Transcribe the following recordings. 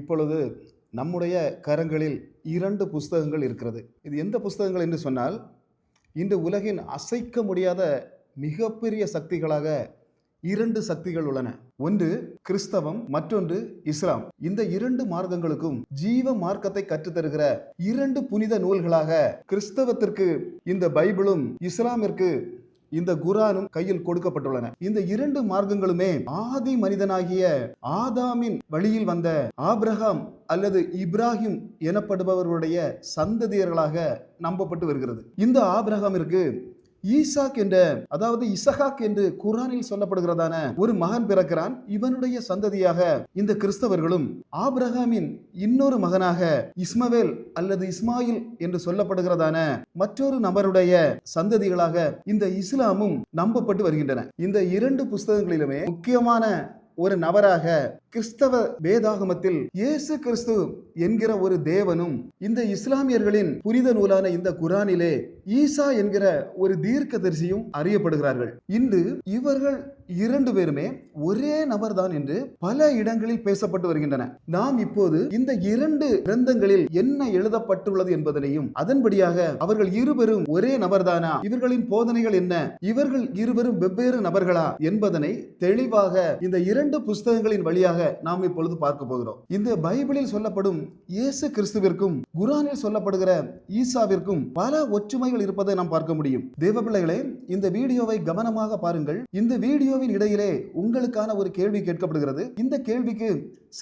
இப்பொழுது நம்முடைய கரங்களில் இரண்டு புஸ்தகங்கள் இருக்கிறது. இது எந்த புஸ்தகங்கள் என்று சொன்னால் இன்று உலகின் அசைக்க முடியாத மிகப்பெரிய சக்திகளாக இரண்டு சக்திகள் உள்ளன. ஒன்று கிறிஸ்தவம் மற்றொன்று இஸ்லாம். இந்த இரண்டு மார்க்கங்களுக்கும் ஜீவ மார்க்கத்தை கற்றுத்தருகிற இரண்டு புனித நூல்களாக கிறிஸ்தவத்திற்கு இந்த பைபிளும் இஸ்லாமிற்கு இந்த குரானும் கையில் கொடுக்கப்பட்டுள்ளன. இந்த இரண்டு மார்க்கங்களுமே ஆதி மனிதனாகிய ஆதாமின் வழியில் வந்த ஆபிரகாம் அல்லது இப்ராஹிம் எனப்படுபவர்களுடைய சந்ததியர்களாக நம்பப்பட்டு வருகிறது. இந்த ஆபிரகாமிற்கு ஈசாக் என்ற அதாவது இசஹாக் என்று குரானில் சொல்லப்படுகிறதான ஒரு மகன் பிறக்கிறான். இவனுடைய சந்ததியாக இந்த கிறிஸ்தவர்களும் ஆப்ரஹாமின் இன்னொரு மகனாக இஸ்மவேல் அல்லது இஸ்மாயில் என்று சொல்லப்படுகிறதான மற்றொரு நபருடைய சந்ததிகளாக இந்த இஸ்லாமும் நம்பப்பட்டு வருகின்றன. இந்த இரண்டு புஸ்தகங்களிலுமே முக்கியமான ஒரு நபராக கிறிஸ்தவ வேதாகமத்தில் இயேசு கிறிஸ்து என்கிற ஒரு தேவனும் இந்த இஸ்லாமியர்களின் புனித நூலான இந்த குரானிலே ஈசா என்கிற ஒரு தீர்க்கதரிசியும் அறியப்படுகிறார்கள். இன்று இவர்கள் இரண்டு பேருமே ஒரே நபர்தான் என்று பல இடங்களில் பேசப்பட்டு வருகின்றன. நாம் இப்போது இந்த இரண்டு கிரந்தங்களில் என்ன எழுதப்பட்டுள்ளது என்பதனையும் அதன்படியாக அவர்கள் இருவரும் ஒரே நபர்தானா? இவர்களின் போதனைகள் என்ன? இவர்கள் இருவரும் வெவ்வேறு நபர்களா? என்பதனை தெளிவாக இந்த இரண்டு புஸ்தகங்களின் வழியாக நாம் இப்பொழுது பார்க்க போகிறோம். இந்த பைபிளில் சொல்லப்படும் இயேசு கிறிஸ்துவிற்கும் குரானில் சொல்லப்படுகிற ஈசாவிற்கும் பல ஒற்றுமைகள் இருப்பதை நாம் பார்க்க முடியும். தேவ பிள்ளைகளே இந்த வீடியோவை கவனமாக பாருங்கள். இந்த வீடியோவின் இடையிலே உங்களுக்கான ஒரு கேள்வி கேட்கப்படுகிறது. இந்த கேள்விக்கு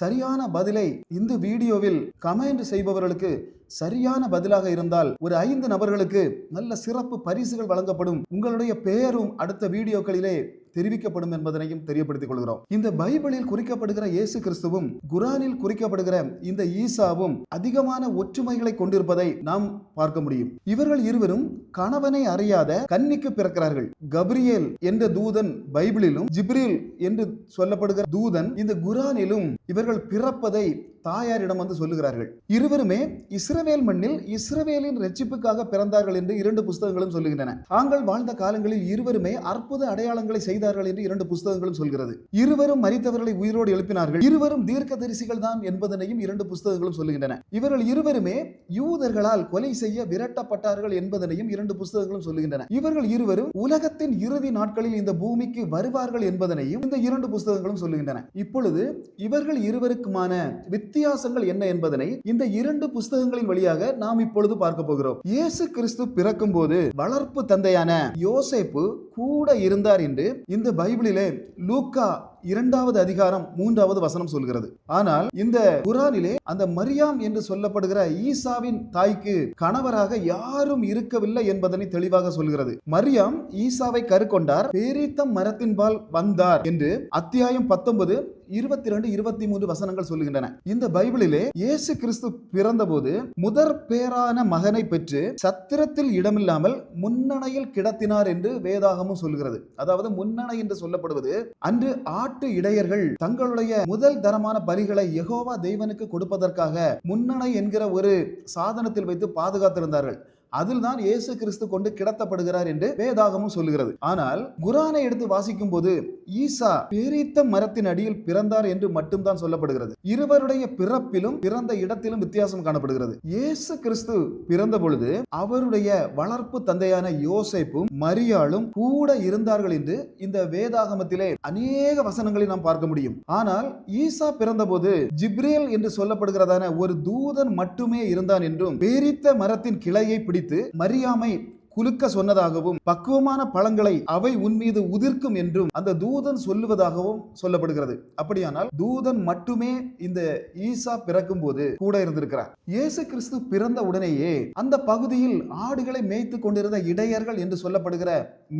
சரியான பதிலை இந்த வீடியோவில் கமெண்ட் செய்பவர்களுக்கு சரியான பதிலாக இருந்தால் ஒரு ஐந்து நபர்களுக்கு நல்ல சிறப்பு பரிசுகள் வழங்கப்படும். உங்களுடைய பெயரும் அடுத்த வீடியோக்களிலே தெரிவிக்கப்படும் என்பதனையும் தெரியப்படுத்திக் கொள்கிறோம். இந்த பைபிளில் குறிக்கப்படுகிற இயேசு கிறிஸ்துவும் குரானில் குறிக்கப்படுகிற இந்த ஈசாவும் அதிகமான ஒற்றுமைகளை கொண்டிருப்பதை நாம் பார்க்க முடியும். இவர்கள் இருவரும் கணவனை அறியாத கன்னிக்கு பிறக்கிறார்கள். கப்ரியேல் என்ற தூதன் பைபிளிலும் ஜிப்ரில் என்று சொல்லப்படுகிற தூதன் இந்த குரானிலும் இவர்கள் பிறப்பதை தாயாரிடம் வந்து சொல்லுகிறார்கள். இருவருமே இஸ்ரவேல் மண்ணில் இஸ்ரவேலின் ரட்சிப்புக்காக பிறந்தார்கள் என்று இரண்டு புஸ்தகங்களும் சொல்லுகின்றன. தாங்கள் வாழ்ந்த காலங்களில் இருவருமே அற்புத அடையாளங்களை செய்து செய்தார்கள் என்று இரண்டு புஸ்தகங்களும் சொல்கிறது. இருவரும் மரித்தவர்களை உயிரோடு எழுப்பினார்கள். இருவரும் தீர்க்க தரிசிகள் தான் என்பதனையும் இரண்டு புஸ்தகங்களும் சொல்லுகின்றன. இவர்கள் இருவருமே யூதர்களால் கொலை செய்ய விரட்டப்பட்டார்கள் என்பதனையும் இரண்டு புஸ்தகங்களும் சொல்லுகின்றன. இவர்கள் இருவரும் உலகத்தின் இறுதி நாட்களில் இந்த பூமிக்கு வருவார்கள் என்பதனையும் இந்த இரண்டு புஸ்தகங்களும் சொல்லுகின்றன. இப்பொழுது இவர்கள் இருவருக்குமான வித்தியாசங்கள் என்ன என்பதனை இந்த இரண்டு புஸ்தகங்களின் வழியாக நாம் இப்பொழுது பார்க்க போகிறோம். இயேசு கிறிஸ்து பிறக்கும் போது வளர்ப்பு தந்தையான யோசேப்பு கூட இருந்தார் என்று இந்த பைபிளிலே லூக்கா இரண்டாவது அதிகாரம் மூன்றாவது வசனம் சொல்கிறது. ஆனால் இந்த குரானிலே அந்த மரியாம் என்று சொல்லப்படுகிற ஈசாவின் தாய்க்கு கணவராக யாரும் இருக்கவில்லை என்பதனை தெளிவாக சொல்கிறது. மரியாம் ஈசாவை கருக்கொண்டார் பேரீத்தம் மரத்தின்பால் வந்தார் என்று அத்தியாயம் பத்தொன்பது இருபத்தி ரெண்டு இருபத்தி மூன்று வசனங்கள் சொல்லுகின்றன. இந்த பைபிளிலே இயேசு கிறிஸ்து பிறந்தபோது முதற் பேரான மகனை பெற்று சத்திரத்தில் இடமில்லாமல் முன்னணையில் கிடத்தினார் என்று வேதாகமும் சொல்கிறது. அதாவது முன்னணை என்று சொல்லப்படுவது அன்று ஆட்டு இடையர்கள் தங்களுடைய முதல் தரமான பலிகளை யகோவா தெய்வனுக்கு கொடுப்பதற்காக முன்னணை என்கிற ஒரு சாதனத்தில் வைத்து பாதுகாத்திருந்தார்கள். அதில் தான் இயேசு கிறிஸ்து கொண்டு கிடத்தப்படுகிறார் என்று வேதாகமும் சொல்லுகிறது. ஆனால் குரானை எடுத்து வாசிக்கும் போது ஈசா பேரித்த மரத்தின் அடியில் பிறந்தார் என்று மட்டும்தான் சொல்லப்படுகிறது. இருவருடைய பிறப்பிலும் பிறந்த இடத்திலும் வித்தியாசம் காணப்படுகிறது. இயேசு கிறிஸ்து பிறந்த பொழுது அவருடைய வளர்ப்பு தந்தையான யோசைப்பும் மரியாளும் கூட இருந்தார்கள் என்று இந்த வேதாகமத்திலே அநேக வசனங்களை நாம் பார்க்க முடியும். ஆனால் ஈசா பிறந்தபோது ஜிப்ரேல் என்று சொல்லப்படுகிறதான ஒரு தூதன் மட்டுமே இருந்தான் என்றும் பேரித்த மரத்தின் கிளையை பிடி பிடித்து மரியாமை குலுக்க சொன்னதாகவும் பக்குவமான பழங்களை அவை உன் மீது உதிர்க்கும் என்றும் அந்த தூதன் சொல்லுவதாகவும் சொல்லப்படுகிறது. அப்படியானால் தூதன் மட்டுமே இந்த ஈசா பிறக்கும் போது கூட இருந்திருக்கிறார். இயேசு கிறிஸ்து பிறந்த உடனேயே அந்த பகுதியில் ஆடுகளை மேய்த்து கொண்டிருந்த இடையர்கள் என்று சொல்லப்படுகிற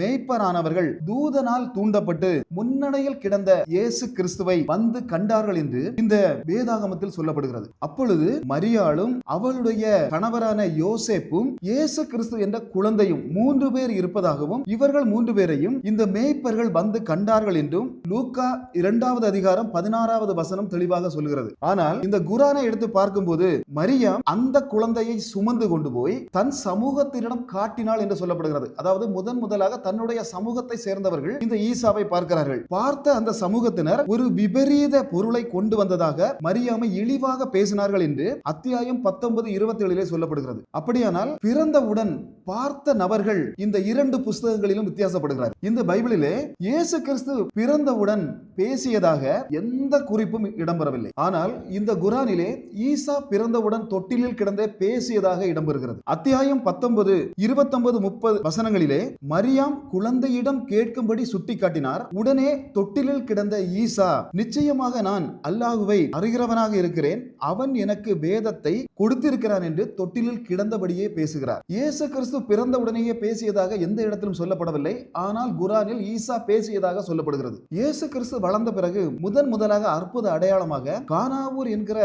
மேய்ப்பரானவர்கள் தூதனால் தூண்டப்பட்டு முன்னடையில் கிடந்த இயேசு கிறிஸ்துவை வந்து கண்டார்கள் என்று இந்த வேதாகமத்தில் சொல்லப்படுகிறது. அப்பொழுது மரியாளும் அவளுடைய கணவரான யோசேப்பும் இயேசு கிறிஸ்து என்ற குழந்தை அங்கேயும் மூன்று பேர் இருப்பதாகவும் இவர்கள் மூன்று பேரையும் இந்த மேய்ப்பர்கள் வந்து கண்டார்கள் என்றும் லூக்கா இரண்டாவது அதிகாரம் பதினாறாவது வசனம் தெளிவாக சொல்கிறது. ஆனால் இந்த குரானை எடுத்து பார்க்கும்போது மரியாம் அந்த குழந்தையை சுமந்து கொண்டு போய் தன் சமூகத்தினிடம் காட்டினாள் என்று சொல்லப்படுகிறது. அதாவது முதன் முதலாக தன்னுடைய சமூகத்தை சேர்ந்தவர்கள் இந்த ஈசாவை பார்க்கிறார்கள். பார்த்த அந்த சமூகத்தினர் ஒரு விபரீத பொருளை கொண்டு வந்ததாக மரியாமை இழிவாக பேசினார்கள் என்று அத்தியாயம் பத்தொன்பது இருபத்தி ஏழிலே சொல்லப்படுகிறது. அப்படியானால் பிறந்தவுடன் பார்த்த நபர்கள் இந்த இரண்டு புஸ்தகங்களிலும் வித்தியாசப்படுகிறார். இந்த பைபிளிலே இயேசு கிறிஸ்து பிறந்தவுடன் பேசியதாக எந்த குறிப்பும் இடம்பெறவில்லை. ஆனால் இந்த குரானிலே ஈசா பிறந்தவுடன் தொட்டிலில் கிடந்தே பேசியதாக இடம்பெறுகிறது. அத்தியாயம் பத்தொன்பது இருபத்தொன்பது முப்பது வசனங்களிலே மரியாம் குழந்தையிடம் கேட்கும்படி சுட்டிக்காட்டினார் உடனே தொட்டிலில் கிடந்த ஈசா நிச்சயமாக நான் அல்லாஹுவை அறிகிறவனாக இருக்கிறேன். அவன் எனக்கு வேதத்தை கொடுத்திருக்கிறான் என்று தொட்டிலில் கிடந்தபடியே பேசுகிறார். இயேசு கிறிஸ்து பிறந்த உடனேயே பேசியதாக எந்த இடத்திலும் சொல்லப்படவில்லை. ஆனால் குரானில் ஈசா பேசியதாக சொல்லப்படுகிறது. இயேசு கிறிஸ்து வளர்ந்த பிறகு முதன் முதலாக அற்புத அடையாளமாக கானாவூர் என்கிற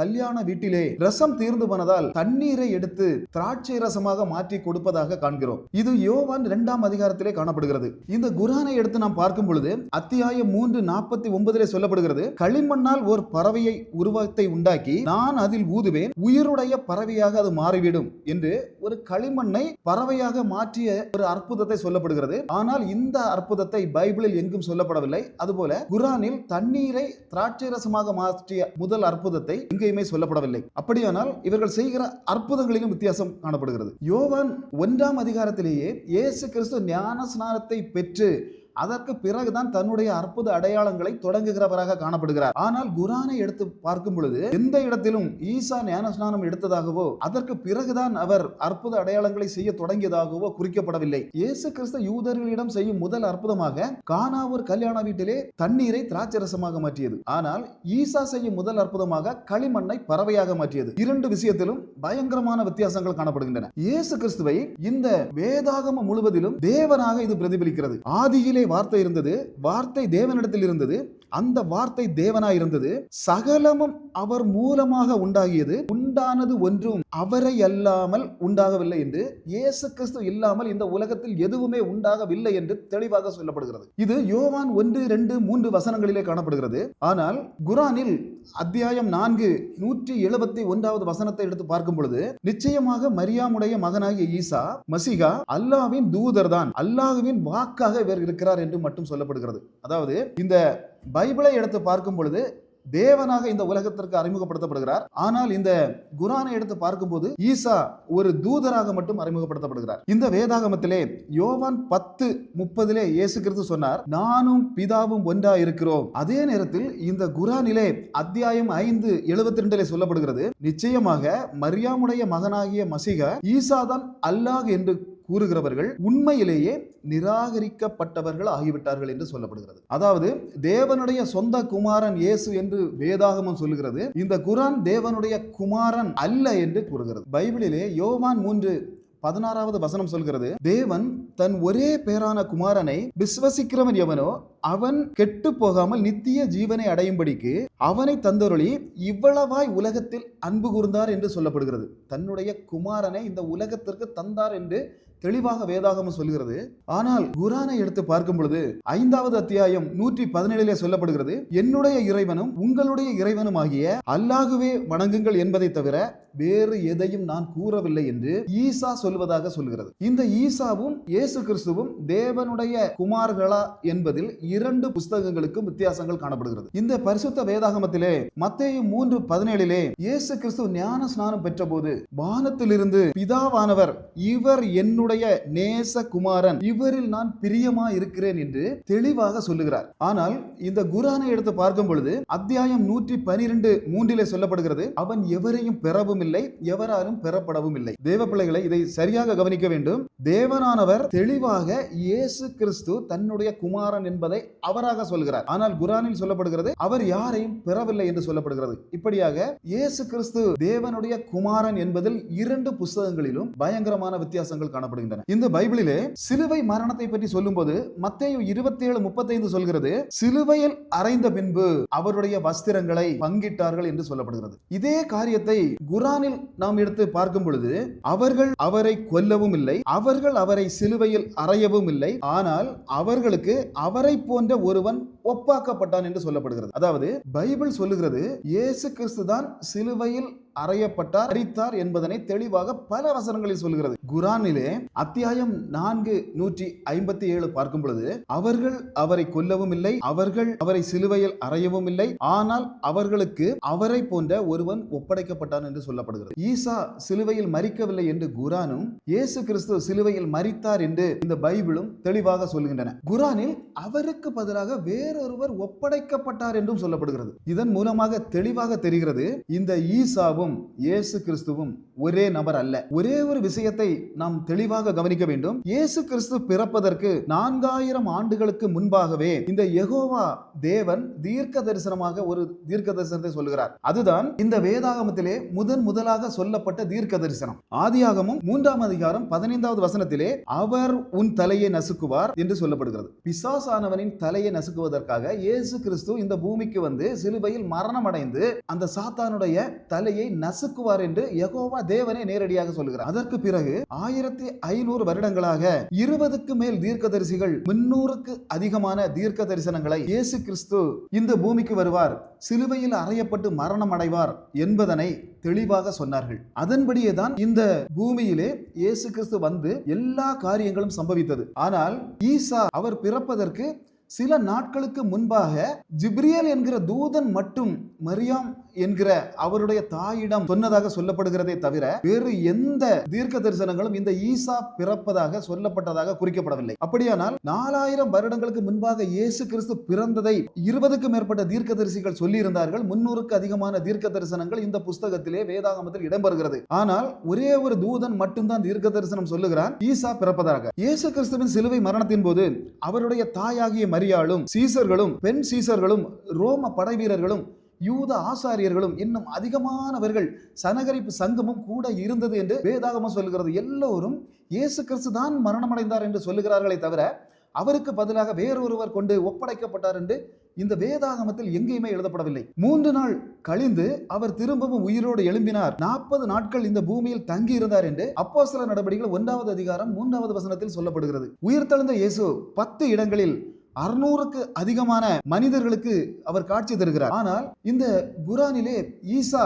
கல்யாண வீட்டிலே ரசம் தீர்ந்து போனதால் தண்ணீரை எடுத்து திராட்சை ரசமாக மாற்றி கொடுப்பதாக காண்கிறோம். இது யோவான் இரண்டாம் அதிகாரத்திலே காணப்படுகிறது. இந்த குரானை எடுத்து நாம் பார்க்கும் பொழுது அத்தியாயம் மூன்று நாற்பத்தி ஒன்பதிலே சொல்லப்படுகிறது களிமண்ணால் ஒரு பறவையை உருவத்தை உண்டாக்கி நான் அதில் ஊதுவேன் உயிருடைய பறவையாக அது மாறிவிடும் என்று ஒரு களிமண்ணை பறவை பறவையாக மாற்றிய ஒரு அற்புதத்தை சொல்லப்படுகிறது. ஆனால் இந்த அற்புதத்தை பைபிளில் எங்கும் சொல்லப்படவில்லை. அதுபோல குரானில் தண்ணீரை திராட்சை ரசமாக மாற்றிய முதல் அற்புதத்தை எங்கேயுமே சொல்லப்படவில்லை. அப்படியானால் இவர்கள் செய்கிற அற்புதங்களிலும் வித்தியாசம் காணப்படுகிறது. யோவான் ஒன்றாம் அதிகாரத்திலேயே இயேசு கிறிஸ்து ஞான ஸ்நானத்தை பெற்று அதற்கு பிறகுதான் தன்னுடைய அற்புத அடையாளங்களை தொடங்குகிறவராக காணப்படுகிறார். ஆனால் குரானை எடுத்து பார்க்கும் பொழுது எந்த இடத்திலும் ஈசா ஞானஸ்நானம் எடுத்ததாகவோ அதற்கு பிறகுதான் அவர் அற்புத அடையாளங்களை செய்ய தொடங்கியதாகவோ குறிக்கப்படவில்லை. இயேசு கிறிஸ்த யூதர்களிடம் செய்யும் முதல் அற்புதமாக கானாவூர் கல்யாண வீட்டிலே தண்ணீரை திராட்சரசமாக மாற்றியது. ஆனால் ஈசா செய்யும் முதல் அற்புதமாக களிமண்ணை பறவையாக மாற்றியது. இரண்டு விஷயத்திலும் பயங்கரமான வித்தியாசங்கள் காணப்படுகின்றன. இயேசு கிறிஸ்துவை இந்த வேதாகம முழுவதிலும் தேவனாக இது பிரதிபலிக்கிறது. ஆதியிலே வார்த்தை இருந்தது வார்த்தை தேவனிடத்தில் இருந்தது அந்த வார்த்தை தேவனாய் இருந்தது சகலமும் அவர் மூலமாக உண்டாகியது. உண்டானது ஒன்றும் அவரை அல்லாமல் உண்டாகவில்லை என்று இயேசு கிறிஸ்து இல்லாமல் இந்த உலகத்தில் எதுவுமே உண்டாகவில்லை என்று தெளிவாக சொல்லப்படுகிறது. இது யோவான் ஒன்று ரெண்டு மூன்று வசனங்களிலே காணப்படுகிறது. ஆனால் குரானில் அத்தியாயம் நான்கு நூற்றி எழுபத்தி ஒன்றாவது வசனத்தை எடுத்து பார்க்கும் பொழுது நிச்சயமாக மரியாமுடைய மகனாகிய ஈசா மசிகா அல்லாவின் தூதர் தான் அல்லாஹுவின் வாக்காக இவர் இருக்கிறார் என்று மட்டும் சொல்லப்படுகிறது. அதாவது இந்த பைபிளை எடுத்து பார்க்கும் பொழுது தேவனாக இந்த உலகத்திற்கு அறிமுகப்படுத்தப்படுகிறார். ஆனால் இந்த குரானை எடுத்து பார்க்கும்போது ஈசா ஒரு தூதராக மட்டும் அறிமுகப்படுத்தப்படுகிறார். இந்த வேதாகமத்திலே யோவான் பத்து முப்பதிலே இயேசு கிறிஸ்து சொன்னார் நானும் பிதாவும் ஒன்றா இருக்கிறோம் அதே நேரத்தில் இந்த குரானிலே அத்தியாயம் ஐந்து எழுபத்தி ரெண்டிலே சொல்லப்படுகிறது நிச்சயமாக மரியாமுடைய மகனாகிய மசிகா ஈசா தான் அல்லாஹ் என்று கூறுகிறவர்கள் உண்மையிலேயே நிராகரிக்கப்பட்டவர்கள் ஆகிவிட்டார்கள் என்று சொல்லப்படுகிறது. அதாவது தேவனுடைய சொந்த குமாரன் இயேசு என்று வேதாகமம் சொல்லுகிறது. இந்த குரான் தேவனுடைய குமாரன் அல்ல என்று கூறுகிறது. பைபிளிலே யோவான் மூன்று பதினாறாவது வசனம் சொல்கிறது தேவன் தன் ஒரே பேரான குமாரனை விசுவசிக்கிறவன் எவனோ அவன் கெட்டு போகாமல் நித்திய ஜீவனை அடையும்படிக்கு அவனை தந்தொருளி இவ்வளவாய் உலகத்தில் அன்பு கூர்ந்தார் என்று சொல்லப்படுகிறது. தன்னுடைய குமாரனை இந்த உலகத்திற்கு தந்தார் என்று தெளிவாக வேதாகமம் சொல்கிறது. ஆனால் குரானை எடுத்து பார்க்கும் பொழுது ஐந்தாவது அத்தியாயம் நூற்றி பதினேழிலே சொல்லப்படுகிறது என்னுடைய இறைவனும் உங்களுடைய இறைவனும் ஆகிய அல்லாகவே வணங்குங்கள் என்பதை தவிர வேறு எதையும் நான் கூறவில்லை என்று ஈசா சொல்வதாக சொல்கிறது. இந்த ஈசாவும் இயேசு கிறிஸ்துவும் தேவனுடைய குமார்களா என்பதில் இரண்டு புஸ்தகங்களுக்கும் வித்தியாசங்கள் காணப்படுகிறது. இந்த பரிசுத்த வேதாகமத்திலே மத்தேயு மூன்று பதினேழிலே இயேசு கிறிஸ்து ஞான ஸ்நானம் பெற்றபோது வானத்திலிருந்து பிதாவானவர் இவர் என்னுடைய நேச குமாரன் இவரில் நான் பிரியமா இருக்கிறேன் என்று தெளிவாக சொல்லுகிறார். ஆனால் இந்த குரானை எடுத்து பார்க்கும் பொழுது அத்தியாயம் நூற்றி பனிரெண்டு மூன்றிலே சொல்லப்படுகிறது அவன் எவரையும் பெறவும் இல்லை எவராலும் பெறப்படவும் இல்லை தேவ பிள்ளைகளை இதை சரியாக கவனிக்க வேண்டும். தேவனானவர் தெளிவாக இயேசு கிறிஸ்து தன்னுடைய குமாரன் என்பதை அவராக சொல்கிறார். ஆனால் குரானில் சொல்லப்படுகிறது அவர் யாரையும் பெறவில்லை என்று சொல்லப்படுகிறது. இப்படியாக இயேசு கிறிஸ்து தேவனுடைய குமாரன் என்பதில் இரண்டு புஸ்தகங்களிலும் பயங்கரமான வித்தியாசங்கள் காணப்படுகின்றன இந்த பைபிளிலே சிலுவை மரணத்தை பற்றி சொல்லும்போது மத்தேயு இருபத்தி ஏழு முப்பத்தைந்து சொல்கிறது சிலுவையில் அறைந்த பின்பு அவருடைய வஸ்திரங்களை பங்கிட்டார்கள் என்று சொல்லப்படுகிறது. இதே காரியத்தை குரானில் நாம் எடுத்து பார்க்கும் பொழுது அவர்கள் அவரை கொல்லவும் இல்லை அவர்கள் அவரை சிலுவையில் அறையவும் இல்லை ஆனால் அவர்களுக்கு அவரை போன்ற ஒருவன் ஒப்பாக்கப்பட்டான் என்று சொல்லப்படுகிறது. அதாவது பைபிள் சொல்லுகிறது இயேசு கிறிஸ்து தான் சிலுவையில் அறையப்பட்டார் அரித்தார் என்பதனை தெளிவாக பல வசனங்களில் சொல்கிறது. குரானிலே அத்தியாயம் நான்கு நூற்றி ஐம்பத்தி ஏழு பார்க்கும் பொழுது அவர்கள் அவரை கொல்லவும் இல்லை அவர்கள் அவரை சிலுவையில் அறையவும் இல்லை ஆனால் அவர்களுக்கு அவரை போன்ற ஒருவன் ஒப்படைக்கப்பட்டான் என்று சொல்லப்படுகிறது. ஈசா சிலுவையில் மறிக்கவில்லை என்று குரானும் இயேசு கிறிஸ்து சிலுவையில் மறித்தார் என்று இந்த பைபிளும் தெளிவாக சொல்கின்றன. குரானில் அவருக்கு பதிலாக வேறொருவர் ஒப்படைக்கப்பட்டார் என்றும் சொல்லப்படுகிறது. இதன் மூலமாக தெளிவாக தெரிகிறது இந்த ஈசாவும் இயேசு கிறிஸ்துவும் ஒரே நபர் அல்ல. ஒரே ஒரு விஷயத்தை நாம் தெளிவாக கவனிக்க வேண்டும். இயேசு கிறிஸ்து பிறப்பதற்கு நான்காயிரம் ஆண்டுகளுக்கு முன்பாகவே இந்த யகோவா தேவன் தீர்க்க தரிசனமாக ஒரு தீர்க்க தரிசனத்தை சொல்லுகிறார். அதுதான் இந்த வேதாகமத்திலே முதன் முதலாக சொல்லப்பட்ட தீர்க்க தரிசனம் ஆதியாகமும் மூன்றாம் அதிகாரம் பதினைந்தாவது வசனத்திலே அவர் உன் தலையை நசுக்குவார் என்று சொல்லப்படுகிறது. பிசாசானவனின் தலையை நசுக்குவதற்காக இயேசு கிறிஸ்து இந்த பூமிக்கு வந்து சிலுவையில் மரணம் அடைந்து அந்த சாத்தானுடைய தலையை நசுக்குவார் என்று யகோவா தேவனே நேரடியாக சொல்கிறார். அதற்கு பிறகு ஆயிரத்தி ஐநூறு வருடங்களாக இருபதுக்கு மேல் தீர்க்கதரிசிகள் முன்னூறுக்கு அதிகமான தீர்க்க தரிசனங்களை இயேசு கிறிஸ்து இந்த பூமிக்கு வருவார் சிலுவையில் அறையப்பட்டு மரணம் அடைவார் என்பதனை தெளிவாக சொன்னார்கள். அதன்படியே தான் இந்த பூமியிலே இயேசு கிறிஸ்து வந்து எல்லா காரியங்களும் சம்பவித்தது. ஆனால் ஈசா அவர் பிறப்பதற்கு சில நாட்களுக்கு முன்பாக ஜிப்ரியல் என்கிற தூதன் மட்டும் மரியாம் என்கிற அவருடைய தாயிடம் சொன்னதாக சொல்லப்படுகிறதே தவிர வேறு எந்த தீர்க்க தரிசனங்களும் இந்த ஈசா பிறப்பதாக சொல்லப்பட்டதாக குறிக்கப்படவில்லை. அப்படியானால் நாலாயிரம் வருடங்களுக்கு முன்பாக இயேசு கிறிஸ்து பிறந்ததை இருபதுக்கும் மேற்பட்ட தீர்க்க தரிசிகள் சொல்லியிருந்தார்கள். முன்னூறுக்கு அதிகமான தீர்க்க தரிசனங்கள் இந்த புஸ்தகத்திலே வேதாகமத்தில் இடம்பெறுகிறது. ஆனால் ஒரே ஒரு தூதன் மட்டும்தான் தீர்க்க தரிசனம் சொல்லுகிறான் ஈசா பிறப்பதாக. இயேசு கிறிஸ்துவின் சிலுவை மரணத்தின் போது அவருடைய தாயாகிய மரியாளும் சீசர்களும் பெண் சீசர்களும் ரோம படை வீரர்களும் யூத ஆசாரியர்களும் இன்னும் அதிகமானவர்கள் சனகரிப்பு சங்கமும் கூட இருந்தது என்று வேதாகமம் சொல்லுகிறது. எல்லோரும் இயேசு கிறிஸ்து தான் மரணமடைந்தார் என்று சொல்லுகிறார்களே தவிர அவருக்கு பதிலாக வேறொருவர் கொண்டு ஒப்படைக்கப்பட்டார் என்று இந்த வேதாகமத்தில் எங்கேயுமே எழுதப்படவில்லை. மூன்று நாள் கழிந்து அவர் திரும்பவும் உயிரோடு எழும்பினார். நாற்பது நாட்கள் இந்த பூமியில் தங்கி இருந்தார் என்று அப்போ சில நடவடிக்கைகள் ஒன்றாவது அதிகாரம் மூன்றாவது வசனத்தில் சொல்லப்படுகிறது. உயிர்த்தெழுந்த இயேசு பத்து இடங்களில் அறுநூறுக்கு அதிகமான மனிதர்களுக்கு அவர் காட்சி தருகிறார். ஆனால் இந்த குரானிலே ஈசா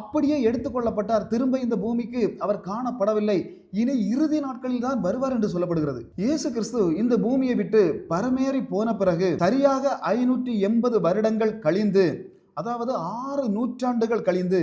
அப்படியே எடுத்துக்கொள்ளப்பட்டார் திரும்ப இந்த பூமிக்கு அவர் காணப்படவில்லை. இனி இறுதி நாட்களில் தான் வருவார் என்று சொல்லப்படுகிறது. இயேசு கிறிஸ்து இந்த பூமியை விட்டு பரமேறி போன பிறகு சரியாக ஐநூற்றி எண்பது வருடங்கள் கழிந்து அதாவது ஆறு நூற்றாண்டுகள் கழிந்து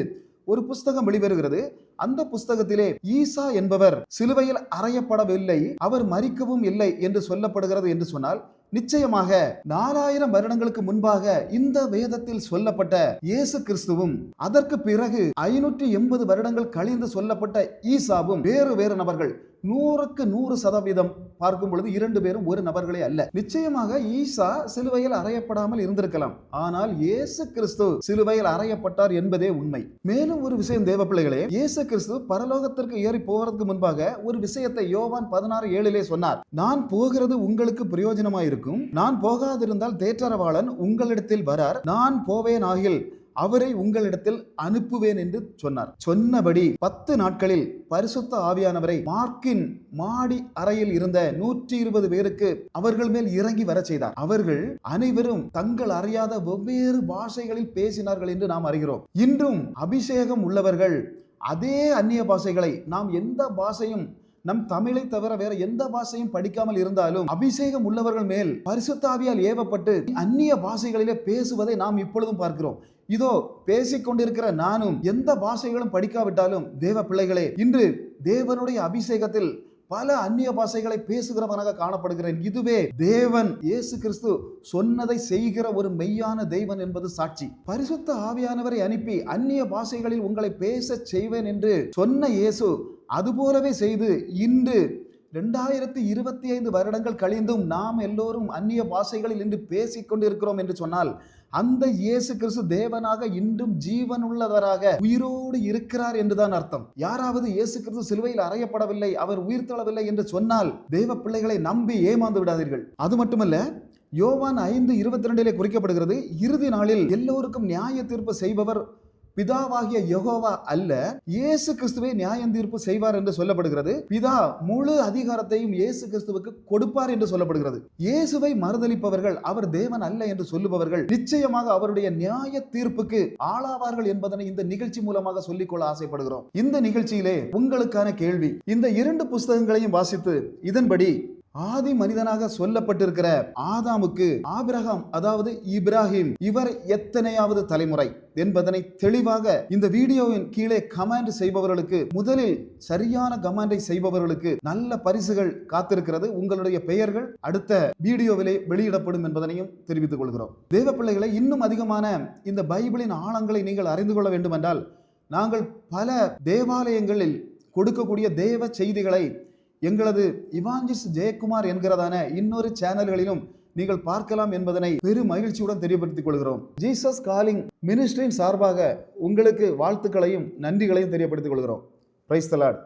ஒரு புஸ்தகம் வெளிவருகிறது. அந்த புஸ்தகத்திலே ஈசா என்பவர் சிலுவையில் அறையப்படவில்லை அவர் மறிக்கவும் இல்லை என்று சொல்லப்படுகிறது என்று சொன்னால் நிச்சயமாக நாலாயிரம் வருடங்களுக்கு முன்பாக இந்த வேதத்தில் சொல்லப்பட்ட இயேசு கிறிஸ்துவும் அதற்கு பிறகு ஐநூற்றி எண்பது வருடங்கள் கழிந்து சொல்லப்பட்ட ஈசாவும் வேறு வேறு நபர்கள் நூறுக்கு நூறு சதவீதம் பார்க்கும் பொழுது இரண்டு பேரும் ஒரு நபர்களே அல்ல. நிச்சயமாக ஈசா சிலுவையில் அறையப்படாமல் இருந்திருக்கலாம். ஆனால் இயேசு கிறிஸ்து சிலுவையில் அறையப்பட்டார் என்பதே உண்மை. மேலும் ஒரு விஷயம் தேவ பிள்ளைகளே இயேசு கிறிஸ்து பரலோகத்திற்கு ஏறி போவதற்கு முன்பாக ஒரு விஷயத்தை யோவான் பதினாறு ஏழிலே சொன்னார். நான் போகிறது உங்களுக்கு பிரயோஜனமாயிருக்கும். நான் போகாதிருந்தால் தேற்றரவாளன் உங்களிடத்தில் வரார். நான் போவேன் ஆகில் அவரை உங்களிடத்தில் அனுப்புவேன் என்று சொன்னார். சொன்னபடி பத்து நாட்களில் பரிசுத்த ஆவியானவரை மார்க்கின் மாடி அறையில் இருந்த நூற்றி இருபது பேருக்கு அவர்கள் மேல் இறங்கி வரச் செய்தார். அவர்கள் அனைவரும் தங்கள் அறியாத வெவ்வேறு பாஷைகளில் பேசினார்கள் என்று நாம் அறிகிறோம். இன்றும் அபிஷேகம் உள்ளவர்கள் அதே அந்நிய பாஷைகளை நாம் எந்த பாஷையும் நம் தமிழை தவிர வேற எந்த பாஷையும் படிக்காமல் இருந்தாலும் அபிஷேகம் உள்ளவர்கள் மேல் பரிசுத்தாவியால் ஏவப்பட்டு அந்நிய பாஷைகளிலே பேசுவதை நாம் இப்பொழுதும் பார்க்கிறோம். இதோ பேசிக்கொண்டிருக்கிற நானும் எந்த பாஷைகளும் படிக்காவிட்டாலும் தேவ பிள்ளைகளே இன்று தேவனுடைய அபிஷேகத்தில் பல அந்நிய பாஷைகளை பேசுகிறவனாக காணப்படுகிறேன். இதுவே தேவன் இயேசு கிறிஸ்து சொன்னதை செய்கிற ஒரு மெய்யான தெய்வன் என்பது சாட்சி. பரிசுத்த ஆவியானவரை அனுப்பி அந்நிய பாஷைகளில் உங்களை பேச செய்வேன் என்று சொன்ன இயேசு அதுபோலவே செய்து இன்று ரெண்டாயிரத்தி இருபத்தி ஐந்து வருடங்கள் கழிந்தும் நாம் எல்லோரும் அந்நிய பாஷைகளில் இன்று பேசிக் கொண்டிருக்கிறோம் என்று சொன்னால் அந்த இயேசு கிறிஸ்து தேவனாக இன்றும் ஜீவனுள்ளவராக உயிரோடு இருக்கிறார் என்றுதான் அர்த்தம். யாராவது இயேசு கிறிஸ்து சிலுவையில் அறையப்படவில்லை அவர் உயிர் தளவில்லை என்று சொன்னால் தேவ பிள்ளைகளை நம்பி ஏமாந்து விடாதீர்கள். அது மட்டுமல்ல யோவான் ஐந்து இருபத்தி ரெண்டிலே குறிக்கப்படுகிறது இறுதி நாளில் எல்லோருக்கும் நியாய தீர்ப்பு செய்பவர் பிதாவாகிய யகோவா அல்ல இயேசு கிறிஸ்துவை நியாயம் தீர்ப்பு செய்வார் என்று சொல்லப்படுகிறது. பிதா முழு அதிகாரத்தையும் இயேசு கிறிஸ்துவுக்கு கொடுப்பார் என்று சொல்லப்படுகிறது. இயேசுவை மறுதளிப்பவர்கள் அவர் தேவன் அல்ல என்று சொல்லுபவர்கள் நிச்சயமாக அவருடைய நியாய தீர்ப்புக்கு ஆளாவார்கள் என்பதனை இந்த நிகழ்ச்சி மூலமாக சொல்லிக்கொள்ள ஆசைப்படுகிறோம். இந்த நிகழ்ச்சியிலே உங்களுக்கான கேள்வி இந்த இரண்டு புஸ்தகங்களையும் வாசித்து இதன்படி ஆதி மனிதனாக சொல்லப்பட்டிருக்கிற ஆதாமுக்கு ஆபிரகாம் அதாவது இப்ராஹிம் இவர் எத்தனையாவது தலைமுறை என்பதனை தெளிவாக இந்த வீடியோவின் கீழே கமெண்ட் செய்பவர்களுக்கு முதலில் சரியான கமெண்டை செய்பவர்களுக்கு நல்ல பரிசுகள் காத்திருக்கிறது. உங்களுடைய பெயர்கள் அடுத்த வீடியோவிலே வெளியிடப்படும் என்பதனையும் தெரிவித்துக் கொள்கிறோம். தேவ பிள்ளைகளை இன்னும் அதிகமான இந்த பைபிளின் ஆழங்களை நீங்கள் அறிந்து கொள்ள வேண்டுமென்றால் நாங்கள் பல தேவாலயங்களில் கொடுக்கக்கூடிய தேவ செய்திகளை எங்களது இவாஞ்சிஸ் ஜெயக்குமார் என்கிறதான இன்னொரு சேனல்களிலும் நீங்கள் பார்க்கலாம் என்பதனை பெரும் மகிழ்ச்சியுடன் தெரியப்படுத்திக் கொள்கிறோம். ஜீசஸ் காலிங் மினிஸ்டரின் சார்பாக உங்களுக்கு வாழ்த்துக்களையும் நன்றிகளையும் தெரியப்படுத்திக் கொள்கிறோம். பிரைஸ் தலாட்